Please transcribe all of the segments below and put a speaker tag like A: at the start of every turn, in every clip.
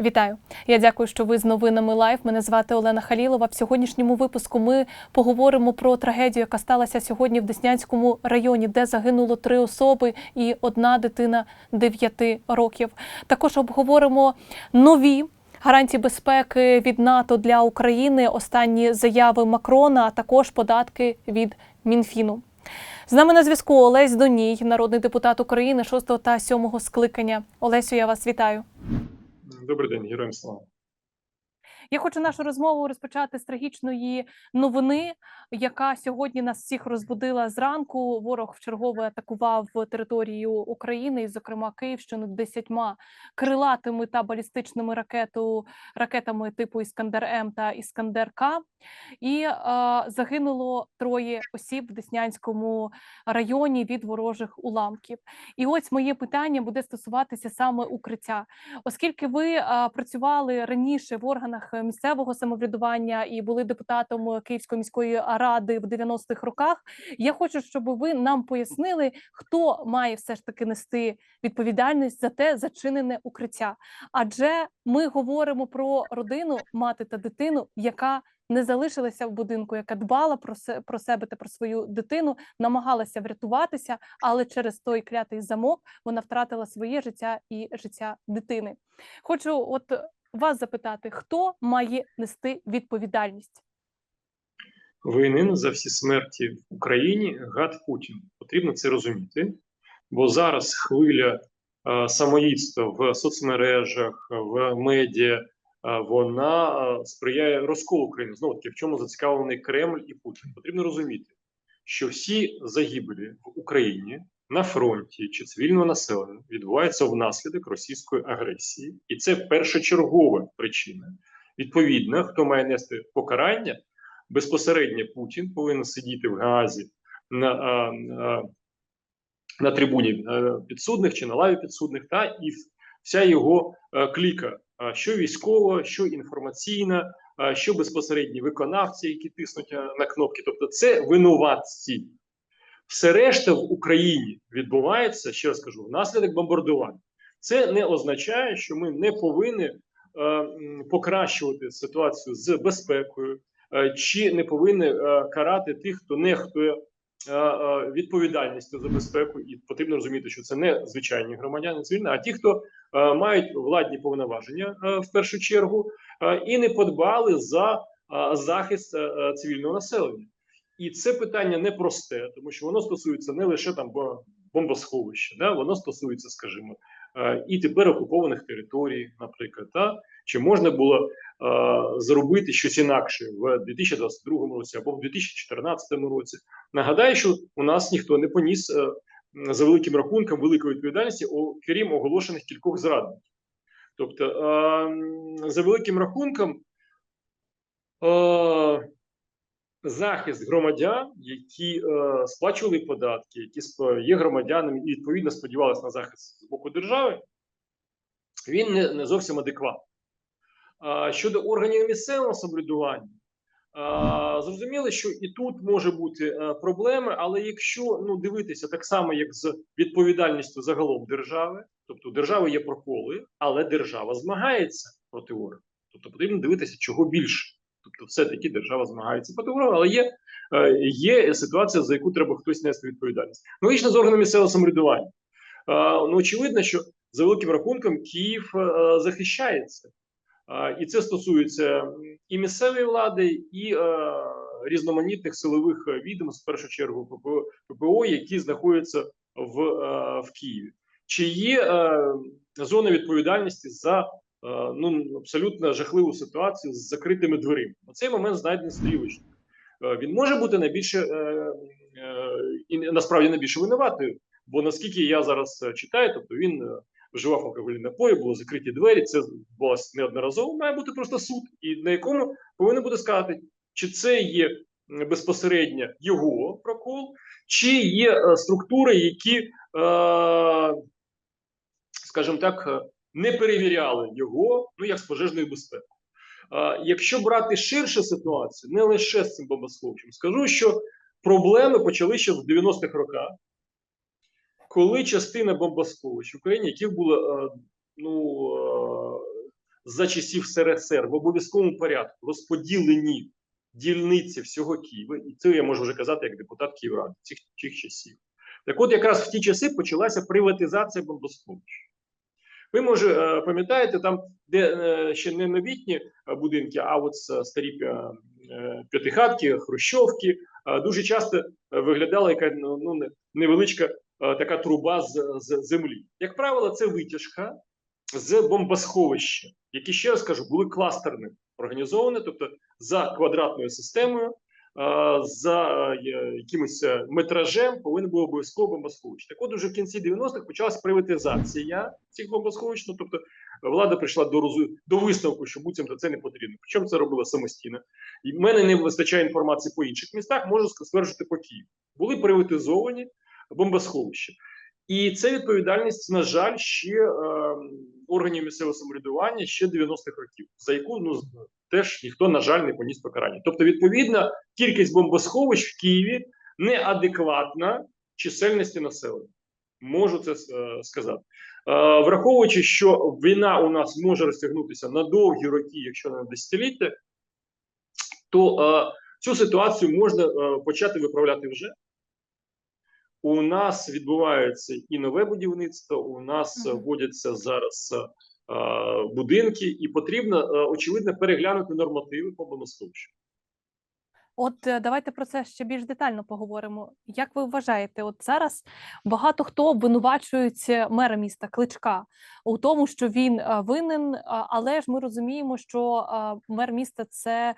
A: Вітаю! Я дякую, що ви з новинами Лайв. Мене звати Олена Халілова. В сьогоднішньому випуску ми поговоримо про трагедію, яка сталася сьогодні в Деснянському районі, де загинуло три особи і одна дитина 9 років. Також обговоримо нові. Гарантії безпеки від НАТО для України, останні заяви Макрона, а також податки від Мінфіну. З нами на зв'язку Олесь Доній, народний депутат України 6 та 7 скликання. Олесю, я вас вітаю.
B: Добрий день, героям слава.
A: Я хочу нашу розмову розпочати з трагічної новини, яка сьогодні нас всіх розбудила зранку. Ворог вчергове атакував територію України, і, зокрема Київщину, десятьма крилатими та балістичними ракету, ракетами типу Іскандер М та Іскандер К. І е, загинуло троє осіб в Деснянському районі від ворожих уламків. І ось моє питання буде стосуватися саме укриття, оскільки ви е, працювали раніше в органах місцевого самоврядування і були депутатом Київської міської ради в 90-х роках. Я хочу, щоб ви нам пояснили, хто має все ж таки нести відповідальність за те зачинене укриття. Адже ми говоримо про родину, мати та дитину, яка не залишилася в будинку, яка дбала про се про себе та про свою дитину, намагалася врятуватися, але через той клятий замок вона втратила своє життя і життя дитини. Хочу, от вас запитати, хто має нести відповідальність?
B: Винен за всі смерті в Україні гад Путін. Потрібно це розуміти, бо зараз хвиля е, самоїдства в соцмережах, в медіа, вона сприяє розколу України. Знову таки, в чому зацікавлений Кремль і Путін. Потрібно розуміти, що всі загибелі в Україні на фронті чи цивільного населення відбуваються внаслідок російської агресії, і це першочергова причина. Відповідно, хто має нести покарання, безпосередньо Путін повинен сидіти в Гаазі на а, а, на трибуні підсудних чи на лаві підсудних, та і вся його а, кліка, що військова, що інформаційна, що безпосередні виконавці, які тиснуть на кнопки. Тобто, це винуватці. Все решта в Україні відбувається, ще раз кажу, внаслідок бомбардувань. Це не означає, що ми не повинні е, покращувати ситуацію з безпекою, е, чи не повинні е, карати тих, хто нехтує е, е, відповідальністю за безпеку. І потрібно розуміти, що це не звичайні громадяни цивільні, а ті, хто е, мають владні повноваження е, в першу чергу, е, і не подбали за е, захист е, цивільного населення. І це питання непросте, тому що воно стосується не лише там бомбосховища, да? воно стосується, скажімо, і тепер окупованих територій, наприклад, та? чи можна було е, зробити щось інакше в 2022 році або в 2014 році. Нагадаю, що у нас ніхто не поніс е, за великим рахунком великої відповідальності, окрім оголошених кількох зрадників. Тобто, е, за великим рахунком. Е, захист громадян, які е, сплачували податки, які є громадянами і відповідно сподівалися на захист з боку держави, він не, не зовсім адекватний. А, щодо органів місцевого самоврядування, а, зрозуміло, що і тут може бути а, проблеми, але якщо ну, дивитися так само, як з відповідальністю загалом держави, тобто держави є проколи, але держава змагається проти ворога. Тобто потрібно дивитися, чого більше. Тобто, все-таки держава змагається проти ворога, але є е, є ситуація, за яку треба хтось нести відповідальність. Логічно з органами місцевого самоврядування. Е, ну, очевидно, що за великим рахунком Київ е, захищається. І це стосується і місцевої влади, і різноманітних силових відомств, в першу чергу ППО, які знаходяться в, в Києві. Чи є зона відповідальності за ну абсолютно жахливу ситуацію з закритими дверима. На цей момент знайдений стрілочник. Він може бути найбільше е, е, і насправді найбільше винуватою, бо наскільки я зараз читаю, тобто він вживав алкогольні напої, були закриті двері. Це відбулося неодноразово. Має бути просто суд, і на якому повинен буде сказати, чи це є безпосередньо його прокол, чи є структури, які, скажімо так, не перевіряли його, ну як з пожежною безпекою. Якщо брати ширше ситуацію, не лише з цим бомбосховищем, скажу, що проблеми почали ще в 90-х роках, коли частина бомбосховищ в Україні, яких було ну, за часів СРСР в обов'язковому порядку розподілені дільниці всього Києва, і це я можу вже казати як депутат Київради цих, цих часів. Так от якраз в ті часи почалася приватизація бомбосховищ. Ви, може, е, пам'ятаєте, там, де е, ще не новітні е, будинки, а от старі п'ятихатки, хрущовки, дуже часто виглядала яка ну, ну, невеличка така труба з, з землі. Як правило, це витяжка з бомбосховища, які, ще раз кажу, були кластерними організовані, тобто за квадратною системою, за е, якимось е, метражем повинен був обов'язково бомбосховище. Так от уже в кінці 90-х почалась приватизація цих бомбосховищ. Ну, тобто влада прийшла до розу- до висновку, що буцімто це не потрібно. Причому це робила самостійно. І в мене не вистачає інформації по інших містах, можу стверджувати по Києву. Були приватизовані бомбосховища. І це відповідальність, на жаль, ще е, органів місцевого самоврядування ще 90-х років, за яку ну теж ніхто, на жаль, не поніс покарання. Тобто, відповідна кількість бомбосховищ в Києві неадекватна чисельності населення. Можу це е, сказати. Е, враховуючи, що війна у нас може розтягнутися на довгі роки, якщо не на десятиліття, то е, цю ситуацію можна е, почати виправляти вже. У нас відбувається і нове будівництво. У нас вводяться зараз е, будинки, і потрібно е, очевидно переглянути нормативи по бонусховищу.
A: От е, давайте про це ще більш детально поговоримо. Як ви вважаєте, от зараз багато хто обвинувачується мера міста Кличка у тому, що він е, винен, але ж ми розуміємо, що мер міста це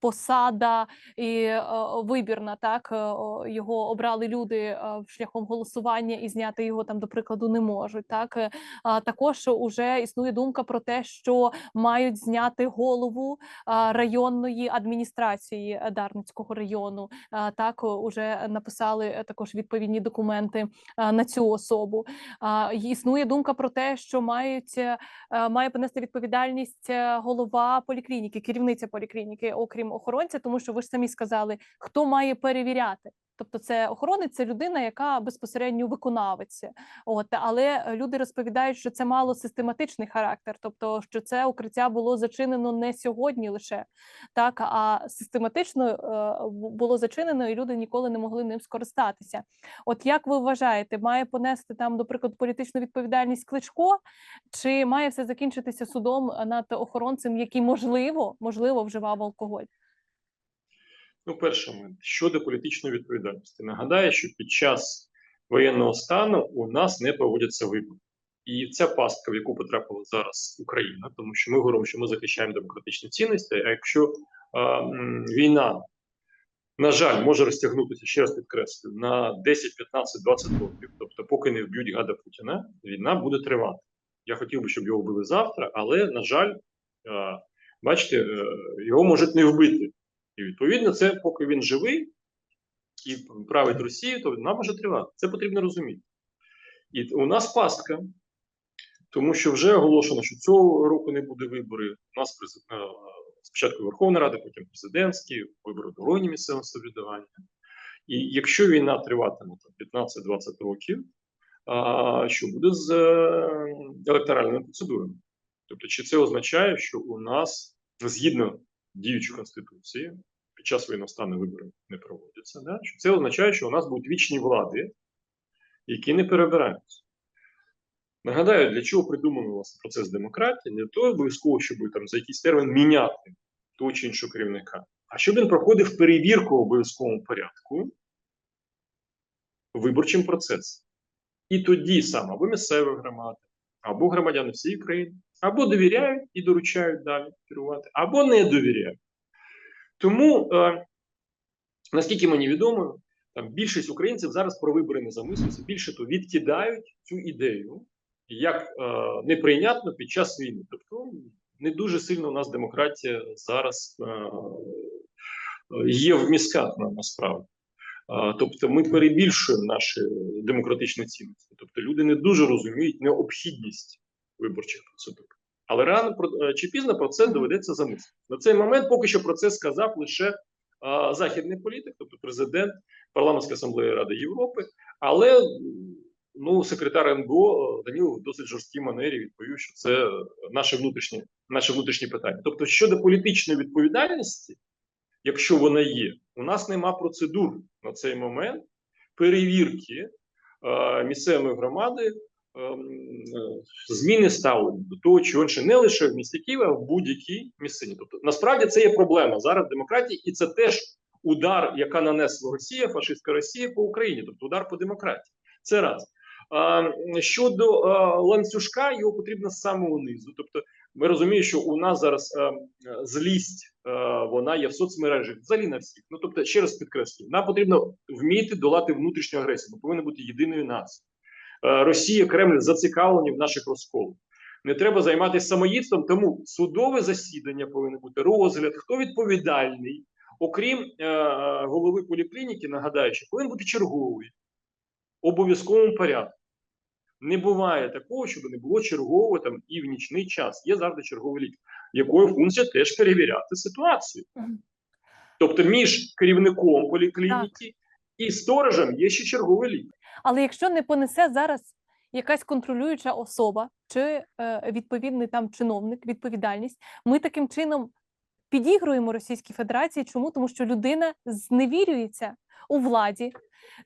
A: посада і е, вибірна. Так Е, його обрали люди е, шляхом голосування і зняти його там, до прикладу, не можуть. Так також уже існує думка про те, що мають зняти голову районної адміністрації Дарницького району. Так уже написали також відповідні документи на цю особу. Існує думка про те, що мають має понести відповідальність голова поліклініки, керівниця поліклініки, окрім охоронця, тому що ви ж самі сказали, хто має перевіряти. Тобто, це охоронець, це людина, яка безпосередньо виконавець. От але люди розповідають, що це мало систематичний характер, тобто що це укриття було зачинено не сьогодні лише так, а систематично е, було зачинено, і люди ніколи не могли ним скористатися. От як ви вважаєте, має понести там, до прикладу, політичну відповідальність Кличко, чи має все закінчитися судом над охоронцем, який можливо можливо вживав алкоголь?
B: Ну, перший момент щодо політичної відповідальності. Нагадаю, що під час воєнного стану у нас не проводяться вибори. І ця пастка, в яку потрапила зараз Україна, тому що ми говоримо, що ми захищаємо демократичні цінності. А якщо а, війна, на жаль, може розтягнутися, ще раз підкреслюю, на 10, 15, 20 років, тобто, поки не вб'ють гада Путіна, війна буде тривати. Я хотів би, щоб його вбили завтра, але, на жаль, а, бачите, е, його можуть не вбити. І відповідно, це поки він живий і править Росію, то вона може тривати. Це потрібно розуміти. І у нас пастка, тому що вже оголошено, що цього року не буде виборів. У нас е, спочатку Верховна Рада, потім президентські, вибори до органів місцевого самоврядування. І якщо війна триватиме 15-20 років, що буде з е, електоральними процедурами? Тобто, чи це означає, що у нас згідно діючої конституції під час воєнного стану вибори не проводяться? Да? Це означає, що у нас будуть вічні влади, які не перебираються. Нагадаю, для чого придумано власне процес демократії? Не то обов'язково, щоб там за якийсь термін міняти того чи іншого керівника, а щоб він проходив перевірку в обов'язковому порядку виборчим процесом. І тоді саме або місцеві громади, або громадяни всієї країни, або довіряють і доручають далі керувати, або не довіряють. Тому, е, наскільки мені відомо, там більшість українців зараз про вибори не замислюються, більше то відкидають цю ідею як е, неприйнятно під час війни. Тобто не дуже сильно у нас демократія зараз е, е, є в мізках на, насправді. Тобто ми перебільшуємо наші демократичні цінності. Тобто люди не дуже розуміють необхідність виборчих процедур. Але рано е, чи пізно про це доведеться замислити. На цей момент поки що про це сказав лише а, західний політик, тобто президент парламентської асамблеї Ради Європи. Але Ну, секретар НГО е, Данілов в досить жорсткій манері відповів, що це е, наше внутрішнє, наше внутрішнє питання. Тобто, щодо політичної відповідальності, якщо вона є, у нас нема процедур на цей момент перевірки е, місцевої громади е, е, зміни ставлення до того чи інше, не лише в місті Києва, а в будь-якій місцині. Тобто, насправді це є проблема зараз демократії, і це теж удар, яка нанесла Росія, фашистська Росія по Україні, тобто удар по демократії. Це раз. Щодо ланцюжка, його потрібно з самого низу. Тобто, ми розуміємо, що у нас зараз злість вона є в соцмережах, взагалі на всіх. Ну тобто, ще раз підкреслюю, нам потрібно вміти долати внутрішню агресію. Ми повинні бути єдиною нацією. А, Росія, Кремль зацікавлені в наших розколах. Не треба займатися самоїдством, тому судове засідання повинно бути розгляд, хто відповідальний. Окрім е, голови поліклініки, нагадаю, що повинен бути черговий обов'язковому порядку. Не буває такого, щоб не було чергового там і в нічний час. Є завжди черговий лікар, якою функція теж перевіряти ситуацію. Тобто, між керівником поліклініки і сторожем є ще черговий лікар.
A: Але якщо не понесе зараз якась контролююча особа чи е, відповідний там чиновник відповідальність, ми таким чином підігруємо Російській Федерації. Чому? Тому що людина зневірюється у владі,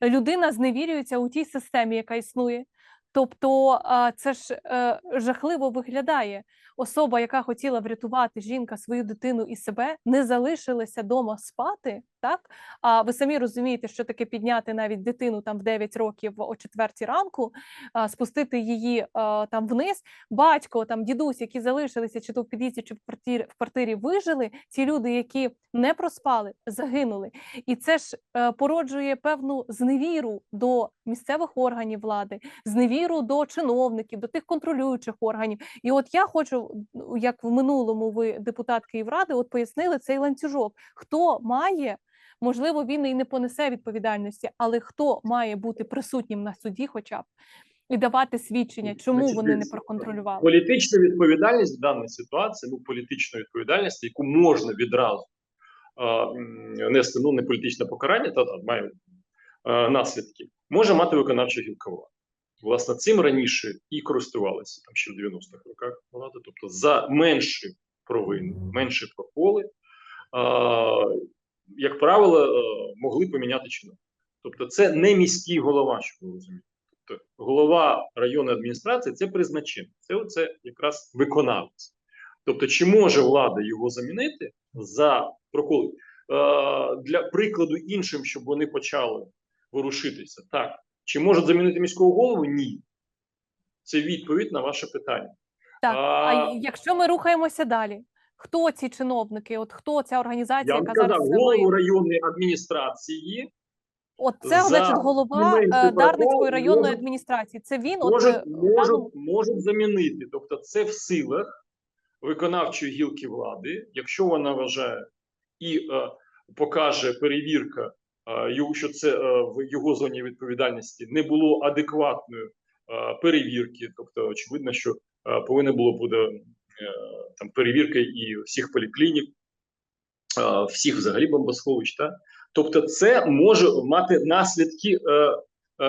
A: людина зневірюється у тій системі, яка існує. Тобто це ж е, жахливо виглядає. Особа, яка хотіла врятувати жінка свою дитину і себе, не залишилася дома спати. Так а ви самі розумієте, що таке підняти навіть дитину там в 9 років о 4 ранку, спустити її там вниз. Батько, там дідусь, які залишилися чи то в під'їзді, чи в квартирі, в квартирі вижили. Ці люди, які не проспали, загинули. І це ж е, породжує певну зневіру до місцевих органів влади, зневіру до чиновників, до тих контролюючих органів. І от я хочу, ну, як в минулому ви депутат Київради, от пояснили цей ланцюжок. Хто має, можливо, він і не понесе відповідальності, але хто має бути присутнім на суді, хоча б і давати свідчення, чому
B: Значить,
A: вони не проконтролювали.
B: Політична відповідальність в даній ситуації, ну політична відповідальність, яку можна відразу м, нести, ну не політичне покарання, та, та має наслідки, може мати виконавча гілка влади. Власне, цим раніше і користувалися там ще в 90-х роках влади, тобто за менші провини, менші проколи, а, як правило, е, могли поміняти чиновника. Тобто, це не міський голова, щоб ви розумієте. Тобто, голова районної адміністрації це призначенець, це оце якраз виконавець. Тобто, чи може влада його замінити за проколи? Е, для прикладу іншим, щоб вони почали ворушитися, так. Чи можуть замінити міського голову? Ні. Це відповідь на ваше питання.
A: Так, а
B: А-
A: якщо ми рухаємося далі, хто ці чиновники? От хто ця організація,
B: Я
A: яка
B: казав,
A: зараз
B: голову районної адміністрації
A: От це
B: за
A: значить голова е, Дарницької районної
B: можуть-
A: адміністрації. Це він от
B: можуть,
A: е,
B: можуть, можуть замінити. Тобто, це в силах виконавчої гілки влади, якщо вона вважає і е, покаже перевірка, що це е, в його зоні відповідальності не було адекватної е, перевірки. Тобто, очевидно, що е, повинна було е, там перевірка і всіх поліклінік, всіх взагалі бомбосховищ. Та? Тобто, це може мати наслідки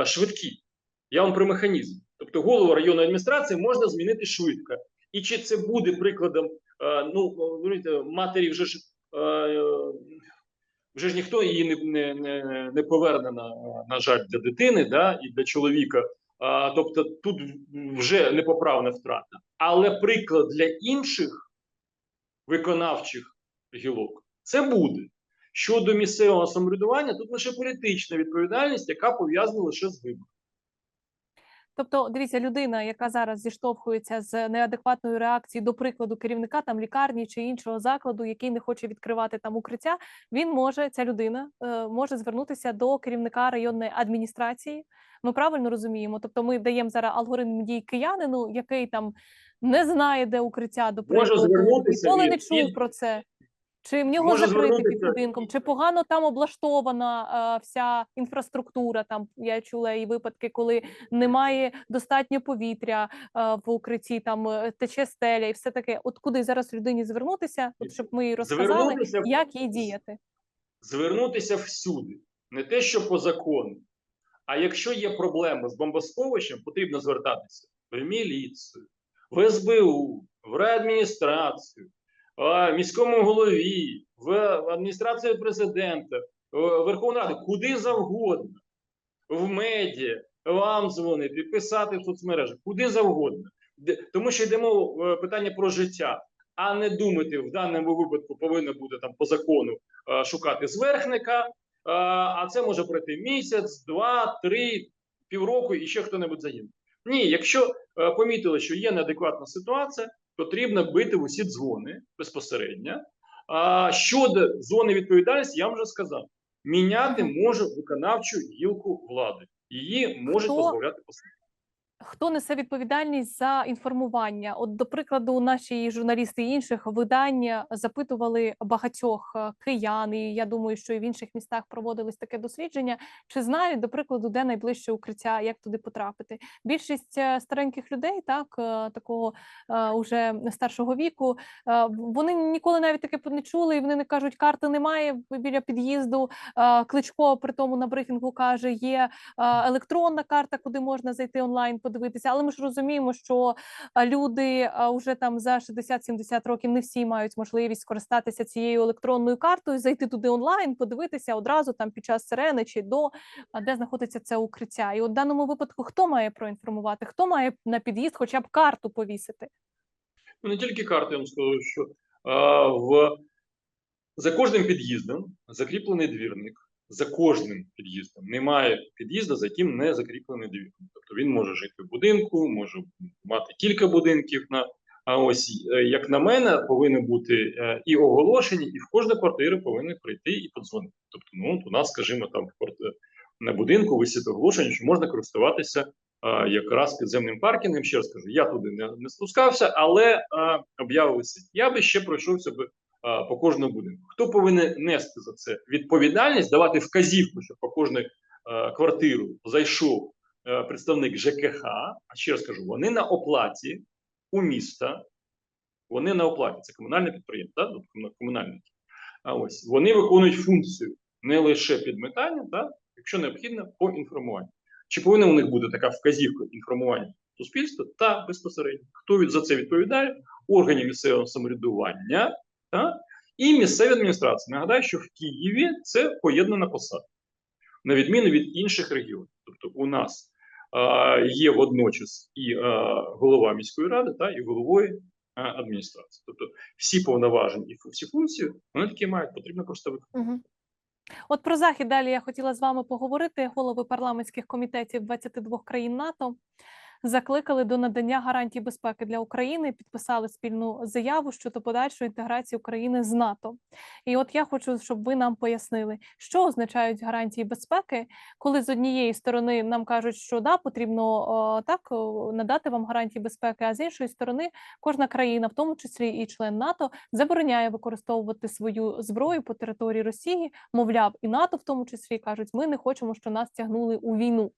B: швидкі. Я вам про механізм. Тобто, голову районної адміністрації можна змінити швидко. І чи це буде прикладом? ну матері вже ж вже ж ніхто її не, не, не, не поверне на, на жаль для дитини, да, і для чоловіка. А, тобто тут вже непоправна втрата. Але приклад для інших виконавчих гілок це буде. Щодо місцевого самоврядування, тут лише політична відповідальність, яка пов'язана лише з вибором.
A: Тобто, дивіться, людина, яка зараз зіштовхується з неадекватною реакцією, до прикладу, керівника там лікарні чи іншого закладу, який не хоче відкривати там укриття, він може, ця людина е, може звернутися до керівника районної адміністрації. Ми правильно розуміємо? Тобто, ми даємо зараз алгоритм дій киянину, який там не знає, де укриття, до прикладу, ніколи не чув про це. Чи в нього закрити під будинком, чи погано там облаштована е, вся інфраструктура? Там я чула і випадки, коли немає достатньо повітря е, в укритті, там е, тече стеля, і все таке. От куди зараз людині звернутися, от щоб ми їй розказали,
B: Звернутися
A: як їй діяти.
B: звернутися всюди, не те, що по закону, А якщо є проблеми з бомбосховищем, потрібно звертатися в міліцію, в СБУ, в райадміністрацію, а, міському голові, в адміністрацію президента, в Раду, куди завгодно, в медіа, вам дзвонити, писати в соцмережах, куди завгодно. Тому що йдемо е, питання про життя, а не думати в даному випадку повинно бути там по закону е, шукати зверхника. е, А це може пройти місяць, два, три, півроку і ще хто-небудь загине. Ні, якщо помітили, що є неадекватна ситуація, потрібно бити в усі дзвони безпосередньо. А щодо зони відповідальності, я вам вже сказав: міняти може виконавчу гілку влади. Її можуть
A: дозволяти
B: позбавляти посади.
A: Хто несе відповідальність за інформування? От, до прикладу, наші журналісти і інших видань запитували багатьох е, киян, і я думаю, що і в інших містах проводилось таке дослідження. Чи знають, до прикладу, де найближче укриття, як туди потрапити? Більшість е, стареньких людей, так е, такого е, уже старшого віку, е, вони ніколи навіть таке не чули, і вони не кажуть, карти немає біля під'їзду. Е, Кличко при тому на брифінгу каже, є е, електронна карта, куди можна зайти онлайн, подивитися. Але ми ж розуміємо, що люди вже там за 60-70 років не всі мають можливість скористатися цією електронною картою, зайти туди онлайн, подивитися одразу там під час сирени чи до де знаходиться це укриття. І от в даному випадку хто має проінформувати, хто має на під'їзд хоча б карту повісити?
B: Ну, не тільки карти, я вам скажу, що а, в... за кожним під'їздом закріплений двірник. За кожним під'їздом немає під'їзду, за яким не закріплений двірник. Тобто він може жити в будинку, може мати кілька будинків. На а ось е, як на мене, повинні бути е, і оголошення, і в кожну квартиру повинні прийти і подзвонити. Тобто, ну у нас, скажімо, там на будинку висить оголошення, що можна користуватися а, якраз підземним паркінгом. Ще раз кажу, я туди не, не спускався, але об'ява. Я би ще пройшовся би по кожному будинку. Хто повинен нести за це відповідальність, давати вказівку, що по кожну квартиру зайшов представник ЖКХ. А ще раз кажу, вони на оплаті у міста, вони на оплаті. Це комунальне підприємство, да? комунальники. А ось вони виконують функцію не лише підметання, да? якщо необхідно, по інформуванню. Чи повинна у них бути така вказівка інформування суспільства та безпосередньо хто за це відповідає? Органів місцевого самоврядування та і місцеві адміністрації. Нагадаю, що в Києві це поєднана посада, на відміну від інших регіонів. Тобто, у нас а, є водночас і а, голова міської ради, та і головою адміністрації. Тобто, всі повноваження і всі функції вони такі мають, потрібно просто виконати.
A: Угу. От про захід далі я хотіла з вами поговорити. Голови парламентських комітетів 22 країн НАТО закликали до надання гарантій безпеки для України, підписали спільну заяву щодо подальшої інтеграції України з НАТО. І от я хочу, щоб ви нам пояснили, що означають гарантії безпеки, коли з однієї сторони нам кажуть, що да, потрібно о, так надати вам гарантії безпеки, а з іншої сторони, кожна країна, в тому числі і член НАТО, забороняє використовувати свою зброю по території Росії, мовляв, і НАТО в тому числі кажуть, ми не хочемо, що нас тягнули у війну.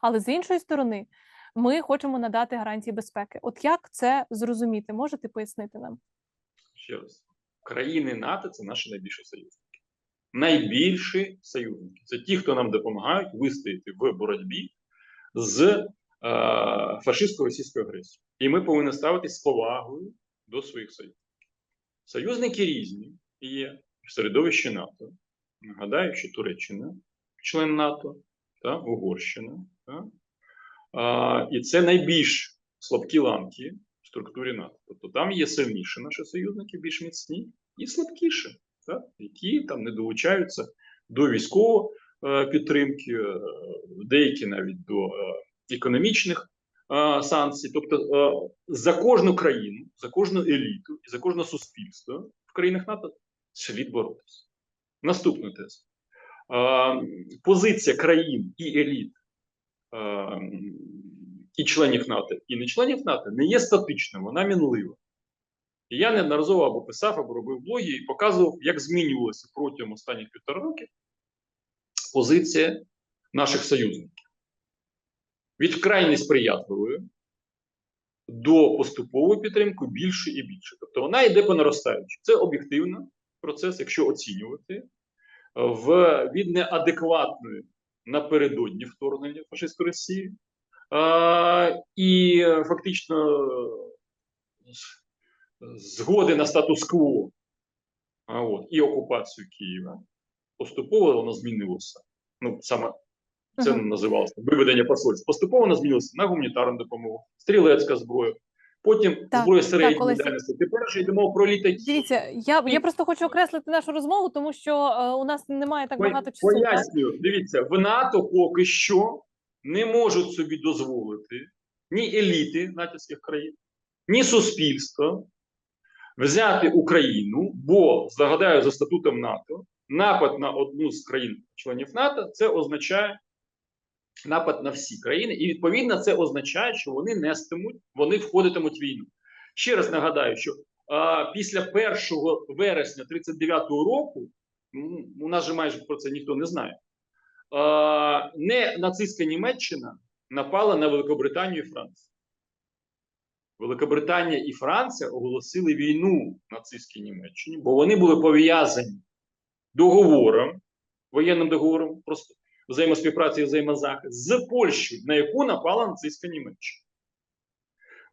A: Але з іншої сторони, ми хочемо надати гарантії безпеки. От як це зрозуміти? Можете пояснити нам?
B: Ще раз, країни НАТО це наші найбільші союзники. Найбільші союзники це ті, хто нам допомагають вистояти в боротьбі з е, фашистсько-російською агресією. І ми повинні ставитись з повагою до своїх союзників. Союзники різні є в середовищі НАТО. Нагадаю, що Туреччина, член НАТО, та Угорщина. Та? І це найбільш слабкі ланки в структурі НАТО. Тобто там є сильніші наші союзники, більш міцні, і слабкіші, так? які там не долучаються до військової е, підтримки, е, деякі навіть до е, економічних санкцій. Тобто за кожну країну, за кожну еліту і за кожне суспільство в країнах НАТО слід боротися. Наступна теза. Позиція країн і еліт і членів НАТО, і не членів НАТО не є статичною, вона мінлива. І я неодноразово або писав, або робив блоги і показував, як змінювалася протягом останніх півтора років позиція наших союзників. Від вкрай несприятливої до поступової підтримки більше і більше. Тобто вона йде по наростаючій. Це об'єктивно процес, якщо оцінювати, в, від неадекватної напередодні вторгнення фашистської Росії, а, і фактично згоди на статус-кво. От, і окупацію Києва. Поступово воно змінилося. Ну, саме це називалося виведення посольств. Поступово воно змінилося на гуманітарну допомогу, стрілецька зброя, потім
A: Так,
B: зброя
A: так,
B: середньої
A: Олеся.
B: дальності. Тепер вже йдемо про літаки.
A: Дивіться, я, я просто хочу окреслити нашу розмову, тому що е, у нас немає так багато часу. так?
B: Пояснюю, дивіться, в НАТО поки що не можуть собі дозволити ні еліти натівських країн, ні суспільство взяти Україну, бо загадаю за статутом НАТО, напад на одну з країн-членів НАТО це означає напад на всі країни, і відповідно це означає, що вони нестимуть, вони входитимуть в війну. Ще раз нагадаю, що а, після 1 вересня 39-го року, у нас же майже про це ніхто не знає. А, не нацистська Німеччина напала на Великобританію і Францію. Великобританія і Франція оголосили війну нацистській Німеччині, бо вони були пов'язані договором, воєнним договором, просто взаємоспівпраці і взаємозахист з Польщею, на яку напала нацистська Німеччина.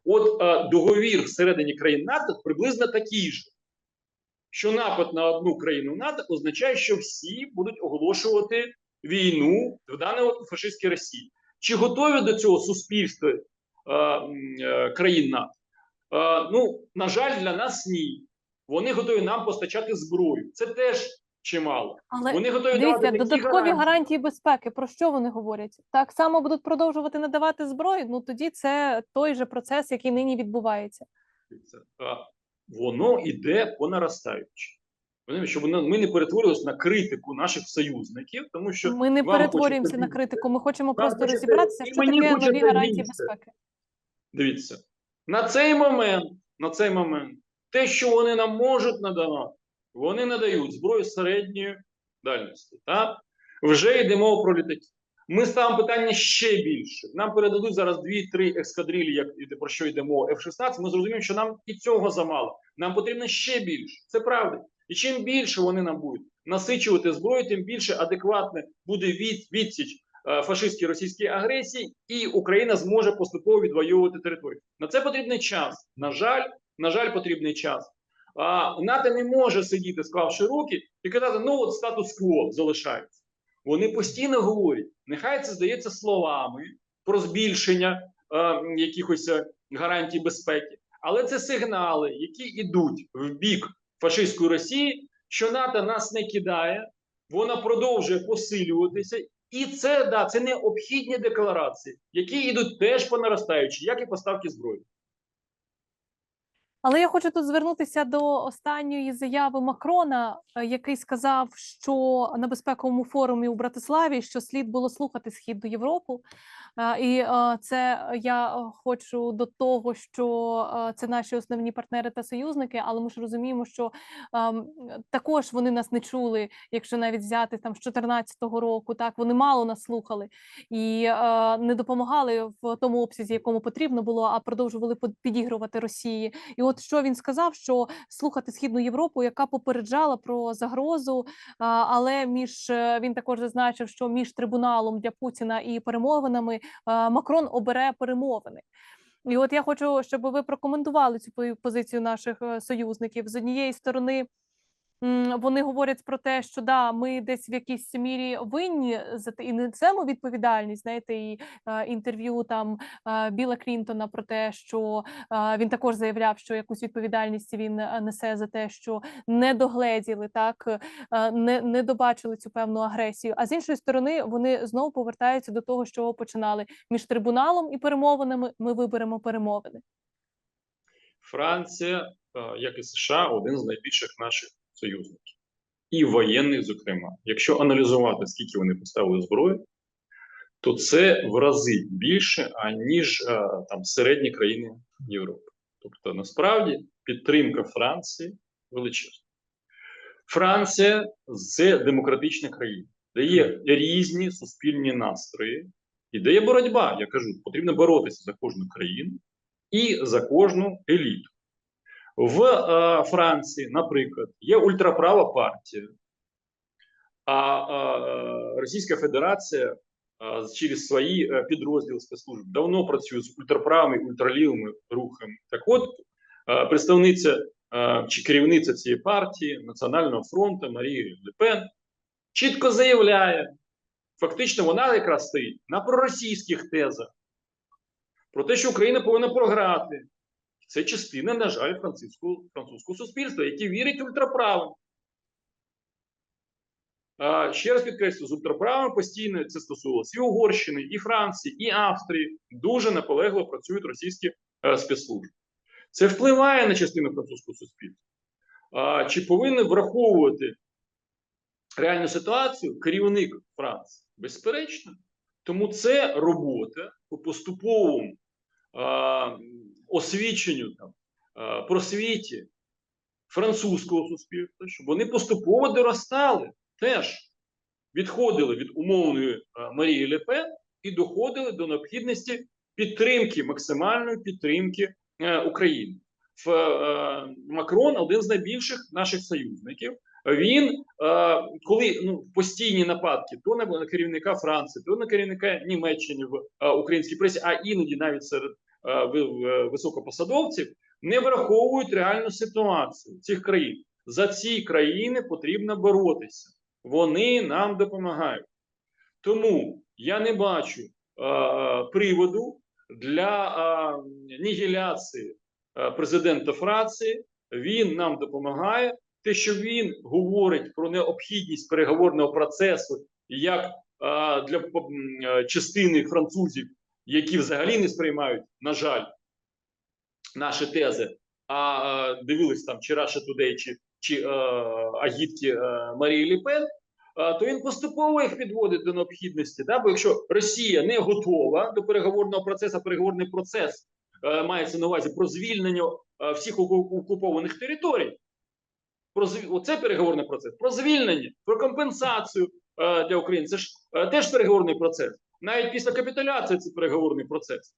B: От е, договір всередині країн НАТО приблизно такий же, що напад на одну країну НАТО означає, що всі будуть оголошувати війну в даній фашистській Росії. Чи готові до цього суспільства е, е, країн НАТО? Е, ну, на жаль, для нас ні. Вони готові нам постачати зброю. Це теж чимало.
A: Але
B: Вони готові
A: дивіться,
B: давати
A: додаткові
B: гарантії.
A: гарантії безпеки. Про що вони говорять? Так само будуть продовжувати надавати зброю. Ну тоді це той же процес, який нині відбувається.
B: Воно йде по наростаючій. Розумієте, Щоб ми не перетворилися на критику наших союзників, тому що
A: Ми не перетворюємося
B: хочеться
A: на критику. Ми хочемо
B: Вам
A: просто розібратися, що таке нові гарантії безпеки.
B: Дивіться, на цей момент, на цей момент, те, що вони нам можуть надавати, вони надають зброю середньої дальності. Так? Вже йде мова про літаки. Ми ставимо питання ще більше. Нам передадуть зараз 2-3 ескадрилі, як про що йде мова, F-16. Ми зрозуміємо, що нам і цього замало. Нам потрібно ще більше. Це правда. І чим більше вони нам будуть насичувати зброю, тим більше адекватне буде від, відсіч е, фашистській російській агресії, і Україна зможе поступово відвоювати територію. На це потрібний час. На жаль, на жаль, потрібний час. А НАТО не може сидіти, склавши руки, і казати, ну от статус-кво залишається. Вони постійно говорять, нехай це здається словами про збільшення е, якихось е, гарантій безпеки, але це сигнали, які йдуть в бік фашистської Росії, що НАТО нас не кидає, вона продовжує посилюватися, і це да, це необхідні декларації, які йдуть теж по наростаючій, як і поставки зброї.
A: Але я хочу тут звернутися до останньої заяви Макрона, е, який сказав, що на безпековому форумі у Братиславі що слід було слухати Східну Європу. Е, І е, це я хочу до того, що це наші основні партнери та союзники, але ми ж розуміємо, що ем, також вони нас не чули, якщо навіть взяти там з 2014 року, так вони мало нас слухали і не допомагали в тому обсязі, якому потрібно було, а продовжували підігрувати Росії. І от що він сказав, що слухати східну Європу, яка попереджала про загрозу, але між е, він також зазначив, що між трибуналом для Путіна і перемовинами Макрон обере перемовини. І от я хочу, щоб ви прокоментували цю позицію наших е, союзників з однієї сторони. Вони говорять про те, що да, ми десь в якійсь мірі винні за те і несемо відповідальність. Знаєте, і е, інтерв'ю там е, Біла Клінтона про те, що е, він також заявляв, що якусь відповідальність він несе за те, що не догледіли, так не, не добачили цю певну агресію. А з іншої сторони, вони знову повертаються до того, що починали між трибуналом і перемовинами. Ми виберемо перемовини.
B: Франція, як і США, один з найбільших наших союзників, і воєнних, зокрема. Якщо аналізувати, скільки вони поставили зброї, то це в рази більше, аніж там середні країни Європи. Тобто, насправді, підтримка Франції величезна. Франція це демократична країна, де є різні суспільні настрої, і де є боротьба. Я кажу, потрібно боротися за кожну країну і за кожну еліту. В е, Франції, наприклад, є ультраправа партія, А, а Російська Федерація а, через свої е, підрозділи спецслужб давно працює з ультраправими ультралівими рухами. Так от е, представниця е, чи керівниця цієї партії Національного фронту Марія Лепен чітко заявляє, фактично вона якраз стоїть на проросійських тезах про те, що Україна повинна програти. Це частина, на жаль, французького, французького суспільства, які вірять ультраправим. Ще раз підкреслю, з ультраправим постійно це стосувалося і Угорщини, і Франції, і Австрії. Дуже наполегливо працюють російські е, спецслужби. Це впливає на частину французького суспільства. Чи повинен враховувати реальну ситуацію керівник Франції? Безперечно. Тому це робота по поступовому освіченню там, а, просвіті французького суспільства, щоб вони поступово доростали, теж відходили від умовної Марії Лепен і доходили до необхідності підтримки, максимальної підтримки е, України. В, е, Макрон один з найбільших наших союзників. Він, е, коли ну, постійні нападки то на, керівника Франції, то на керівника Німеччини в е, українській пресі, а іноді навіть серед е, е, високопосадовців, не враховують реальну ситуацію цих країн. За ці країни потрібно боротися. Вони нам допомагають. Тому я не бачу е, приводу для е, нігіляції е, президента Франції. Він нам допомагає. Те, що він говорить про необхідність переговорного процесу як е, для е, частини французів, які взагалі не сприймають, на жаль, наші тези, а е, дивились там чи Russia Today, чи, чи е, агітки е, Марії Ліпен, то він поступово їх підводить до необхідності. Да? Бо якщо Росія не готова до переговорного процесу, переговорний процес мається на увазі про звільнення всіх окупованих територій. Про оце переговорний процес, про звільнення, про компенсацію е, для України. Це ж е, теж переговорний процес. Навіть після капітуляції це переговорний процес.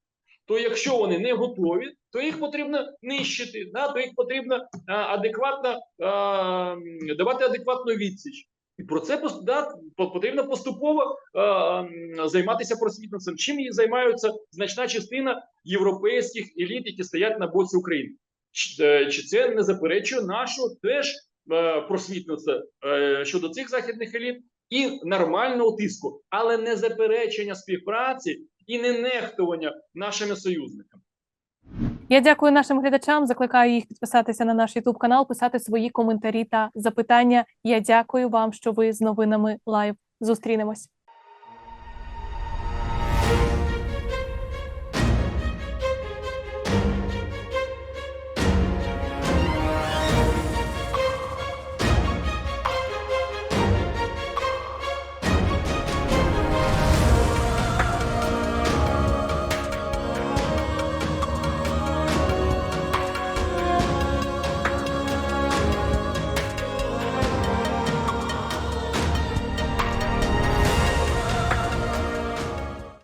B: То якщо вони не готові, то їх потрібно нищити, да? то їх потрібно е, адекватно е, м, давати адекватну відсіч. І про це да, потрібно поступово е, м, займатися просвітництвом. Чим і займаються значна частина європейських еліт, які стоять на боці України. Чи, е, це не заперечує нашого теж е, просвітництва е, щодо цих західних еліт і нормального тиску, але не заперечення співпраці і не нехтування нашими союзниками.
A: Я дякую нашим глядачам. Закликаю їх підписатися на наш Ютуб канал, писати свої коментарі та запитання. Я дякую вам, що ви з новинами лайв. Зустрінемось.